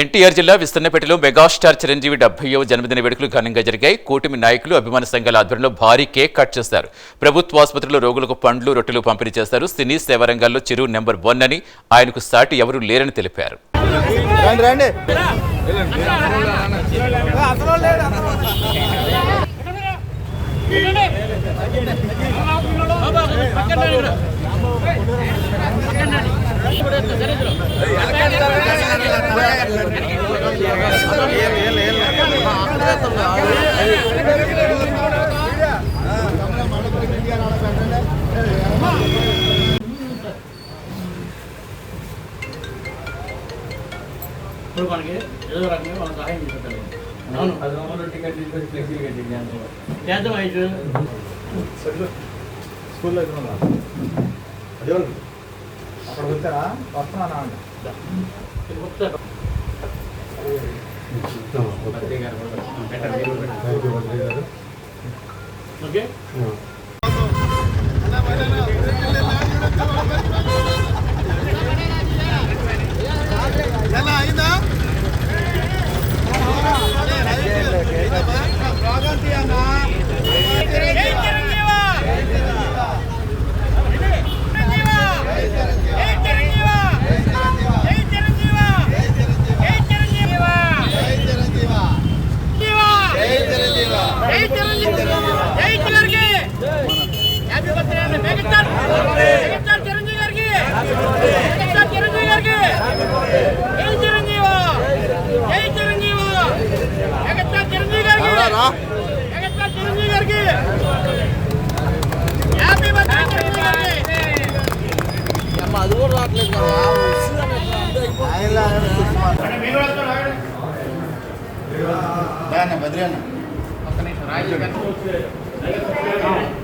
ఎన్టీఆర్ జిల్లా విస్తన్నపేటలో మెగాస్టార్ చిరంజీవి డెబ్బైవ జన్మదిన వేడుకలు ఘనంగా జరిగాయి. కూటమి నాయకులు అభిమాన సంఘాల ఆధ్వర్యంలో భారీ కేక్ కట్ చేశారు ప్రభుత్వ ఆసుపత్రిలో రోగులకు పండ్లు రొట్టెలు పంపిణీ చేశారు సినీ సేవా రంగాల్లో చిరు నెంబర్ వన్ అని ఆయనకు సాటి ఎవరూ లేరని తెలిపారు. మనకి ఏదో రకంగా మనం సహాయం చేస్తారు అవును పది వందలు టికెట్ తీసుకొని ఫ్లెక్సీలు కట్టింది అంతే చేద్దాం అయితే స్కూల్లో ఎదురున్నా అదే అక్కడ వచ్చారా వస్తున్నానా? వస్తారు ఓకే బద్రియన్న మాట్లాడుకుందాం పాట దగ్గర సింగిల్గా పెట్టాం అందరూ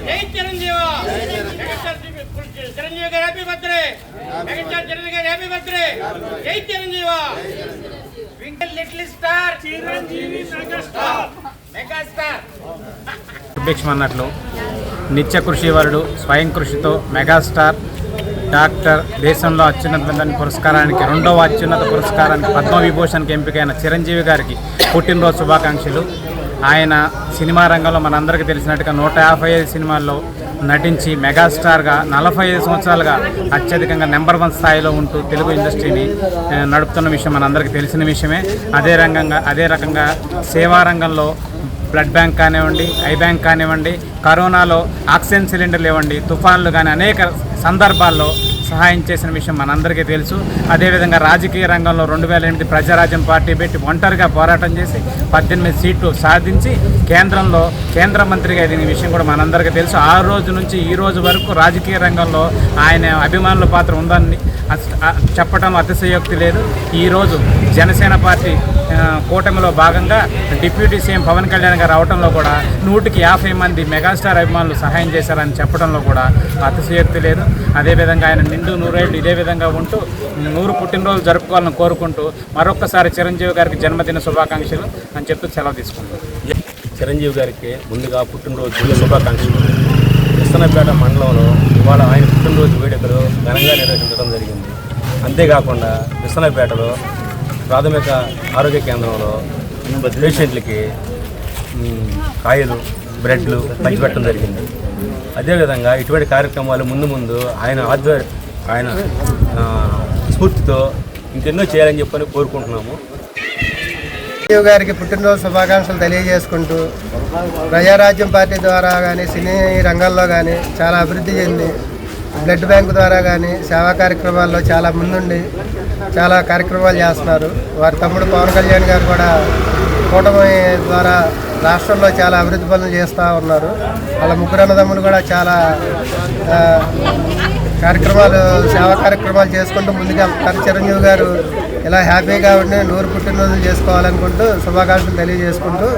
జై చిరంజీవ మెగాస్టార్ చిరంజీవి గారు హ్యాపీ బర్త్డే మెగాస్టార్ చిరంజీవి గారు హ్యాపీ బర్త్డే జై Chiranjeeva twinkle little star Chiranjeevi megastar megastar అధ్యక్షం అన్నట్లు నిత్య కృషి వరుడు స్వయం కృషితో మెగాస్టార్ డాక్టర్ దేశంలో అత్యున్నత పురస్కారానికి రెండవ అత్యున్నత పురస్కారానికి పద్మవిభూషణ్కి ఎంపికైన చిరంజీవి గారికి పుట్టినరోజు శుభాకాంక్షలు. ఆయన సినిమా రంగంలో మనందరికీ తెలిసినట్టుగా నూట యాభై ఐదు సినిమాల్లో నటించి మెగాస్టార్గా నలభై ఐదు సంవత్సరాలుగా అత్యధికంగా నెంబర్ వన్ స్థాయిలో ఉంటూ తెలుగు ఇండస్ట్రీని నడుపుతున్న విషయం మనందరికీ తెలిసిన విషయమే. అదే రంగంగా అదే రకంగా సేవా రంగంలో బ్లడ్ బ్యాంక్ కానివ్వండి ఐ బ్యాంక్ కానివ్వండి కరోనాలో ఆక్సిజన్ సిలిండర్లు ఇవ్వండి తుఫాన్లు కానీ అనేక సందర్భాల్లో సహాయం చేసిన విషయం మనందరికీ తెలుసు. అదేవిధంగా రాజకీయ రంగంలో రెండు వేల ఎనిమిది ప్రజారాజ్యం పార్టీ పెట్టి ఒంటరిగా పోరాటం చేసి పద్దెనిమిది సీట్లు సాధించి కేంద్రంలో కేంద్ర మంత్రిగా ఎదిగిన విషయం కూడా మనందరికీ తెలుసు. ఆ రోజు నుంచి ఈ రోజు వరకు రాజకీయ రంగంలో ఆయన అభిమానుల పాత్ర ఉందని చెప్పడం అతిశయోక్తి లేదు. ఈరోజు జనసేన పార్టీ కూటమిలో భాగంగా డిప్యూటీ సీఎం పవన్ కళ్యాణ్ గారు రావడంలో కూడా నూటికి యాభై మంది మెగాస్టార్ అభిమానులు సహాయం చేశారని చెప్పడంలో కూడా అతిశయోక్తి లేదు. అదేవిధంగా ఆయన నిండు నూరేళ్ళు ఇదే విధంగా ఉంటూ నూరు పుట్టినరోజు జరుపుకోవాలని కోరుకుంటూ మరొక్కసారి చిరంజీవి గారికి జన్మదిన శుభాకాంక్షలు అని చెప్తూ సెలవు తీసుకుంటాం చిరంజీవి గారికి ముందుగా పుట్టినరోజు శుభాకాంక్షలు. కృష్ణపేట మండలంలో ఇవాళ ఆయన పుట్టినరోజు వేడుకలు ఘనంగా నిర్వహించడం జరిగింది. అంతేకాకుండా కృష్ణపేటలో ప్రాథమిక ఆరోగ్య కేంద్రంలో పేషెంట్లకి కాయలు బ్రెడ్లు పంచిపెట్టడం జరిగింది. అదేవిధంగా ఇటువంటి కార్యక్రమాలు ముందు ముందు ఆయన ఆధ్వర్య ఆయన స్ఫూర్తితో ఇంకెన్నో చేయాలని చెప్పని కోరుకుంటున్నాము. రాజీవ్ గారికి పుట్టినరోజు శుభాకాంక్షలు తెలియజేసుకుంటూ ప్రజారాజ్యం పార్టీ ద్వారా కానీ సినీ రంగంలో కానీ చాలా అభివృద్ధి చెంది బ్లడ్ బ్యాంక్ ద్వారా కానీ సేవా కార్యక్రమాల్లో చాలా ముందుండి చాలా కార్యక్రమాలు చేస్తున్నారు. వారి తమ్ముడు పవన్ కళ్యాణ్ గారు కూడా కూటమి ద్వారా రాష్ట్రంలో చాలా అభివృద్ధి పనులు చేస్తూ ఉన్నారు. వాళ్ళ ముగ్గురు అన్నదమ్ములు కూడా చాలా కార్యక్రమాలు సేవా కార్యక్రమాలు చేసుకుంటూ ముందుకెళ్తారు చిరంజీవి గారు ఇలా హ్యాపీగా ఉండి నూరు పుట్టినరోజులు చేసుకోవాలనుకుంటూ శుభాకాంక్షలు తెలియజేసుకుంటూ